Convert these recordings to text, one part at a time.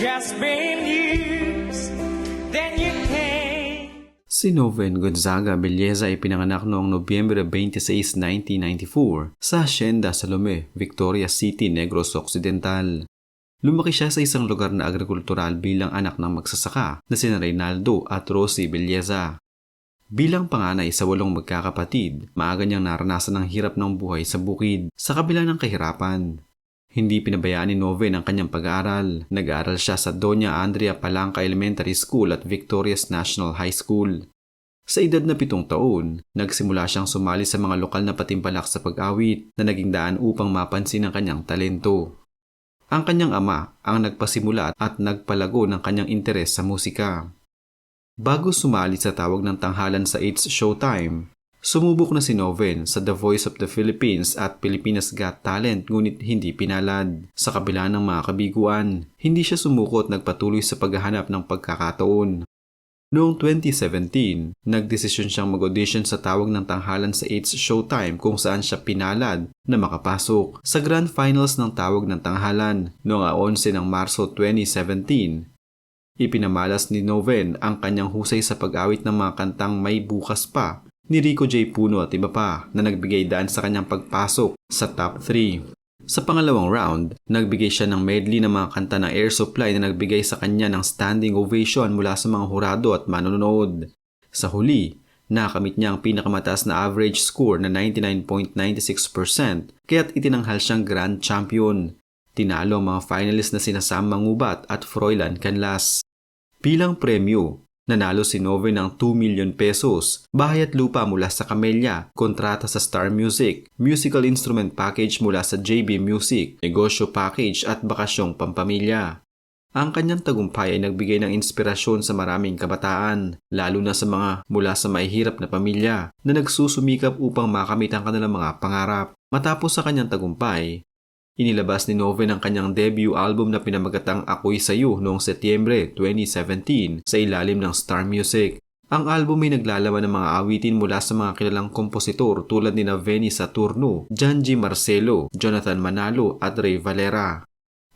just been used, then you came. Si Noven Gonzaga Belleza ay pinanganak noong Nobyembre 26, 1994 sa Hacienda Salome, Victoria City, Negros Occidental. Lumaki siya sa isang lugar na agrikultural bilang anak ng magsasaka na sina Reynaldo at Rosie Belleza. Bilang panganay sa walong magkakapatid, maaga niyang naranasan ang hirap ng buhay sa bukid sa kabila ng kahirapan. Hindi pinabayaan ni Noven ang kanyang pag-aaral. Nag-aaral siya sa Doña Andrea Palanca Elementary School at Victorias National High School. Sa edad na pitong taon, nagsimula siyang sumali sa mga lokal na patimpalak sa pag-awit na naging daan upang mapansin ang kanyang talento. Ang kanyang ama ang nagpasimula at nagpalago ng kanyang interes sa musika. Bago sumali sa tawag ng tanghalan sa It's Showtime, sumubok na si Noven sa The Voice of the Philippines at Pilipinas Got Talent ngunit hindi pinalad. Sa kabila ng mga kabiguan, hindi siya sumuko at nagpatuloy sa paghahanap ng pagkakataon. Noong 2017, nagdesisyon siyang mag-audition sa tawag ng tanghalan sa It's Showtime kung saan siya pinalad na makapasok sa Grand Finals ng tawag ng tanghalan noong 11 ng Marso 2017. Ipinamalas ni Noven ang kanyang husay sa pag-awit ng mga kantang May Bukas Pa ni Rico J. Puno at iba pa na nagbigay daan sa kanyang pagpasok sa top 3. Sa pangalawang round, nagbigay siya ng medley ng mga kanta ng Air Supply na nagbigay sa kanya ng standing ovation mula sa mga hurado at manonood. Sa huli, nakamit niya ang pinakamataas na average score na 99.96% kaya't itinanghal siyang grand champion. Tinalo ang mga finalist na sina Sam Mangubat at Froilan Canlas. Bilang premyo, nanalo si Nove ng 2 million pesos, bahay at lupa mula sa Camellia, kontrata sa Star Music, musical instrument package mula sa JB Music, negosyo package at bakasyong pampamilya. Ang kanyang tagumpay ay nagbigay ng inspirasyon sa maraming kabataan, lalo na sa mga mula sa mahihirap na pamilya na nagsusumikap upang makamit ang kanilang mga pangarap. Matapos sa kanyang tagumpay, Inilabas ni Noven ang kanyang debut album na pinamagatang Ako'y Sayo noong Setyembre 2017 sa ilalim ng Star Music. Ang album ay naglalaman ng mga awitin mula sa mga kilalang kompositor tulad ni Veni Saturno, Janji Marcelo, Jonathan Manalo at Ray Valera.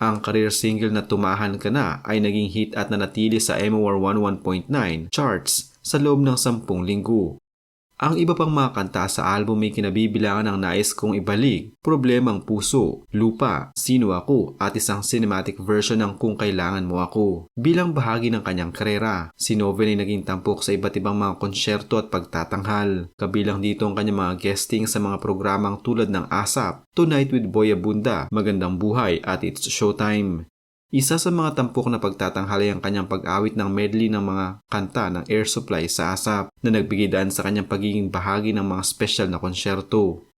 Ang career single na Tumahan Ka Na ay naging hit at nanatili sa MOR 11.9 charts sa loob ng sampung linggo. Ang iba pang mga kanta sa album ay kinabibilangan ng nais kong ibalik, Problemang Puso, Lupa, Sino Ako at isang cinematic version ng Kung Kailangan Mo Ako. Bilang bahagi ng kanyang karera, si Noven ay naging tampok sa iba't ibang mga konsyerto at pagtatanghal. Kabilang dito ang kanyang mga guesting sa mga programang tulad ng ASAP, Tonight with Boy Abunda, Magandang Buhay at It's Showtime. Isa sa mga tampok na pagtatanghali ang kanyang pag-awit ng medley ng mga kanta ng Air Supply sa ASAP na nagbigay daan sa kanyang pagiging bahagi ng mga special na konsyerto.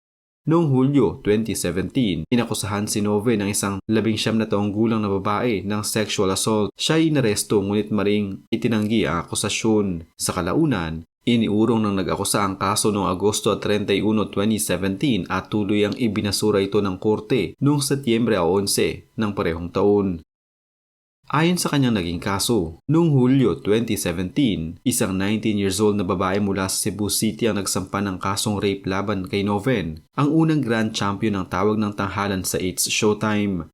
Noong Hulyo 2017, inakusahan si Nove ng isang labing siyam na taong gulang na babae ng sexual assault. Siya ay inaresto ngunit maring itinanggi ang akusasyon. Sa kalaunan, Iniurong ng nag-akusa ang kaso noong Agosto 31, 2017 at tuloy ang ibinasura ito ng korte noong Setyembre 11 ng parehong taon. Ayon sa kanyang naging kaso, noong Hulyo 2017, isang 19 years old na babae mula sa Cebu City ang nagsampa ng kasong rape laban kay Noven, ang unang grand champion ng tawag ng tanghalan sa It's Showtime.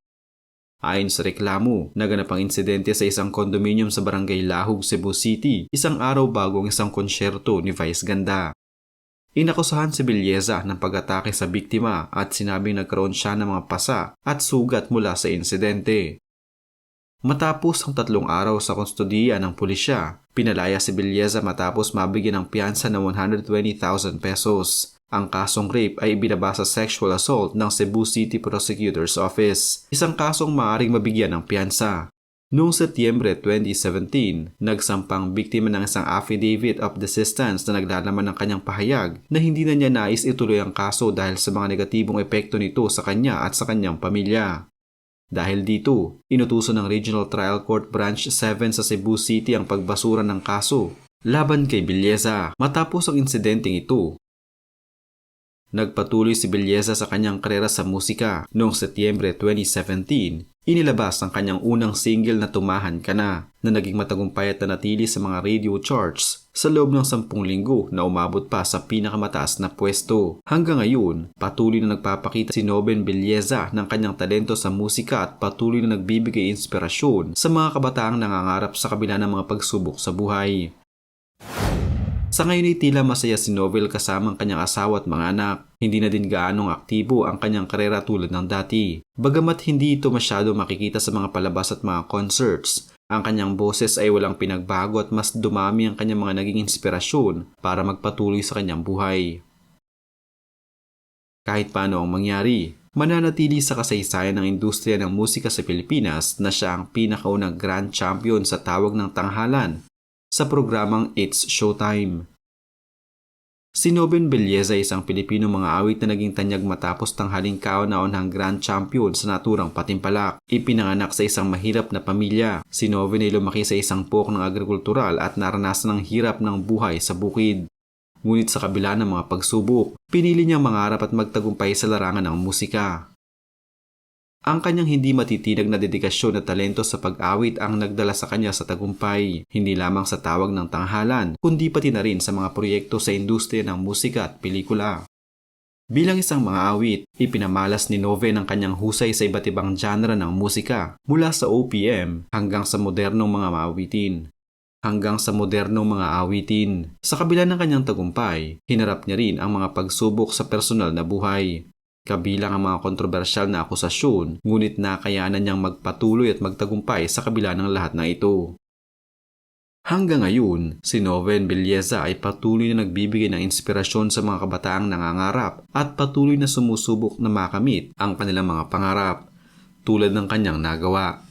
Ayon sa reklamo, naganap ang insidente sa isang condominium sa barangay Lahug, Cebu City, isang araw bago ang isang konsyerto ni Vice Ganda. Inakusahan si Bilyeza ng pag-atake sa biktima at sinabing nagkaroon siya ng mga pasa at sugat mula sa insidente. Matapos ang tatlong araw sa kustodiya ng pulisya, pinalaya si Bilyeza matapos mabigyan ng piyansa na 120,000 pesos. Ang kasong rape ay ibinaba sa sexual assault ng Cebu City Prosecutor's Office, isang kasong maaring mabigyan ng piyansa. Noong Setyembre 2017, nagsampang biktima ng isang affidavit of desistance na naglalaman ng kanyang pahayag na hindi na niya nais ituloy ang kaso dahil sa mga negatibong epekto nito sa kanya at sa kanyang pamilya. Dahil dito, inutusan ng Regional Trial Court Branch 7 sa Cebu City ang pagbasura ng kaso laban kay Bilyeza matapos ang insidenteng ito. Nagpatuloy si Bilyeza sa kanyang karera sa musika. Noong Setyembre 2017, Inilabas ang kanyang unang single na Tumahan Ka Na na naging matagumpay at nanatili sa mga radio charts sa loob ng sampung linggo na umabot pa sa pinakamataas na pwesto. Hanggang ngayon, patuloy na nagpapakita si Noben Belleza ng kanyang talento sa musika at patuloy na nagbibigay inspirasyon sa mga kabataang nangangarap sa kabila ng mga pagsubok sa buhay. Sa ngayon ay tila masaya si Novel kasama ang kanyang asawa at mga anak. Hindi na din gaanong aktibo ang kanyang karera tulad ng dati. Bagamat hindi ito masyado makikita sa mga palabas at mga concerts, ang kanyang boses ay walang pinagbago at mas dumami ang kanyang mga naging inspirasyon para magpatuloy sa kanyang buhay. Kahit paano ang mangyari, mananatili sa kasaysayan ng industriya ng musika sa Pilipinas na siya ang pinakaunang grand champion sa tawag ng tanghalan sa programang It's Showtime. Si Noben Belleza ay isang Pilipino mga awit na naging tanyag matapos tanghaling kauna-unahang grand champion sa naturang patimpalak. Ipinanganak sa isang mahirap na pamilya. Si Noben ay lumaki sa isang pok ng agrikultural at naranasan ang hirap ng buhay sa bukid. Ngunit sa kabila ng mga pagsubok, pinili niyang mangarap at magtagumpay sa larangan ng musika. Ang kanyang hindi matitinag na dedikasyon at talento sa pag-awit ang nagdala sa kanya sa tagumpay, hindi lamang sa tawag ng tanghalan, kundi pati na rin sa mga proyekto sa industriya ng musika at pelikula. Bilang isang mga awit, ipinamalas ni Nove ang kanyang husay sa iba't ibang genre ng musika, mula sa OPM hanggang sa modernong mga maawitin. Hanggang sa modernong mga awitin. Sa kabila ng kanyang tagumpay, hinarap niya rin ang mga pagsubok sa personal na buhay. Kabilang ang mga kontrobersyal na akusasyon, ngunit nakayanan niyang magpatuloy at magtagumpay sa kabila ng lahat ng ito. Hanggang ngayon, si Noven Belleza ay patuloy na nagbibigay ng inspirasyon sa mga kabataang nangangarap at patuloy na sumusubok na makamit ang kanilang mga pangarap, tulad ng kanyang nagawa.